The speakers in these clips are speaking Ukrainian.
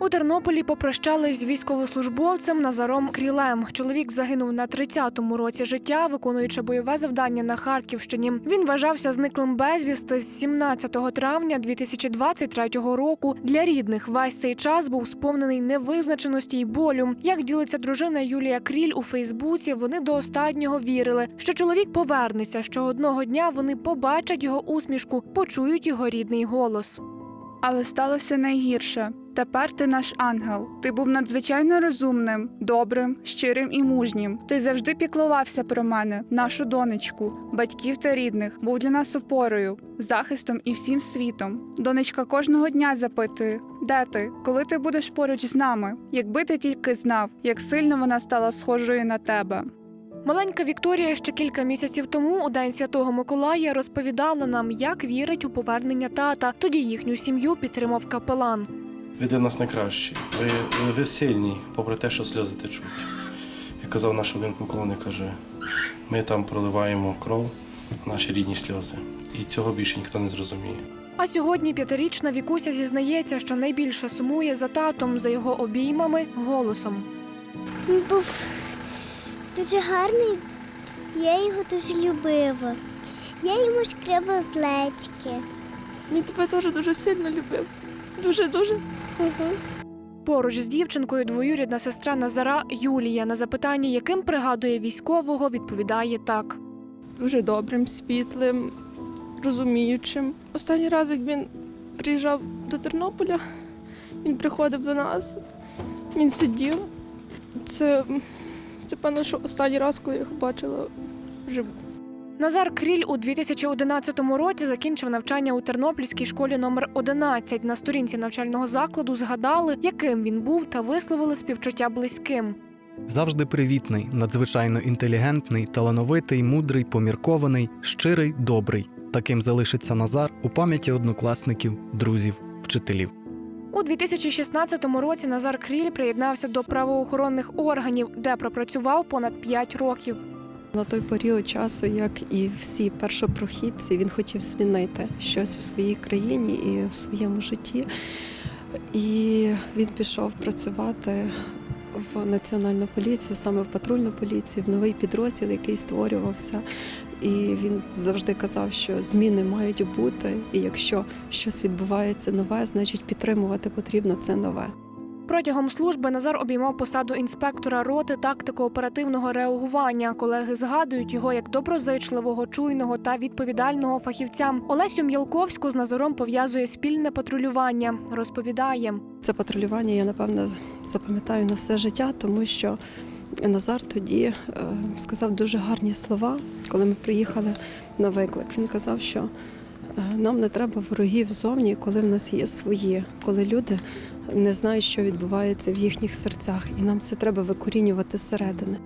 У Тернополі попрощались з військовослужбовцем Назаром Крілем. Чоловік загинув на 30-му році життя, виконуючи бойове завдання на Харківщині. Він вважався зниклим безвісти з 17 травня 2023 року. Для рідних весь цей час був сповнений невизначеності й болю. Як ділиться дружина Юлія Кріль у Фейсбуці, вони до останнього вірили, що чоловік повернеться, що одного дня вони побачать його усмішку, почують його рідний голос. Але сталося найгірше. Тепер ти наш ангел. Ти був надзвичайно розумним, добрим, щирим і мужнім. Ти завжди піклувався про мене, нашу донечку, батьків та рідних, був для нас опорою, захистом і всім світом. Донечка кожного дня запитує: де ти, коли ти будеш поруч з нами? Якби ти тільки знав, як сильно вона стала схожою на тебе. Маленька Вікторія ще кілька місяців тому, у день святого Миколая, розповідала нам, як вірить у повернення тата. Тоді їхню сім'ю підтримав капелан. Ви для нас найкращі. Ви, ви, сильні, попри те, що сльози течуть. Як казав наш один полковник, каже, ми там проливаємо кров, наші рідні сльози. І цього більше ніхто не зрозуміє. А сьогодні п'ятирічна Вікуся зізнається, що найбільше сумує за татом, за його обіймами, голосом. Він був дуже гарний, я його дуже любила. Я йому шкребала плечики. Він тебе теж дуже сильно любив. Дуже-дуже. Угу. Поруч з дівчинкою двоюрідна сестра Назара Юлія на запитання, яким пригадує військового, відповідає так. Дуже добрим, світлим, розуміючим. Останній раз, як він приїжджав до Тернополя, він приходив до нас, він сидів. Це, це певно, що останній раз, коли я його бачила вживу. Назар Кріль у 2011 році закінчив навчання у Тернопільській школі номер 11. На сторінці навчального закладу згадали, яким він був, та висловили співчуття близьким. Завжди привітний, надзвичайно інтелігентний, талановитий, мудрий, поміркований, щирий, добрий. Таким залишиться Назар у пам'яті однокласників, друзів, вчителів. У 2016 році Назар Кріль приєднався до правоохоронних органів, де пропрацював понад 5 років. На той період часу, як і всі першопрохідці, він хотів змінити щось в своїй країні і в своєму житті. І він пішов працювати в національну поліцію, саме в патрульну поліцію, в новий підрозділ, який створювався. І він завжди казав, що зміни мають бути, і якщо щось відбувається нове, значить підтримувати потрібно це нове. Протягом служби Назар обіймав посаду інспектора роти тактико-оперативного реагування. Колеги згадують його як доброзичливого, чуйного та відповідального фахівця. Олесю М'ялковську з Назаром пов'язує спільне патрулювання. Розповідає. Це патрулювання я напевно запам'ятаю на все життя, тому що Назар тоді е, сказав дуже гарні слова, коли ми приїхали на виклик. Він казав, що е, нам не треба ворогів зовні, коли в нас є свої, коли люди не знають, що відбувається в їхніх серцях, і нам це треба викорінювати зсередини.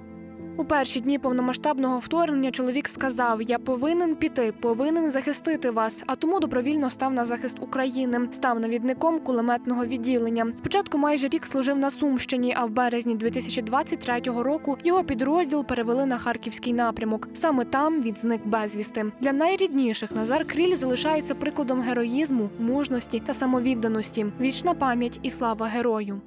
У перші дні повномасштабного вторгнення чоловік сказав: Я повинен піти, повинен захистити вас. А тому добровільно став на захист України, став навідником кулеметного відділення. Спочатку майже рік служив на Сумщині, а в березні 2023 року його підрозділ перевели на харківський напрямок. Саме там він зник безвісти. Для найрідніших Назар Кріль залишається прикладом героїзму, мужності та самовідданості. Вічна пам'ять і слава герою.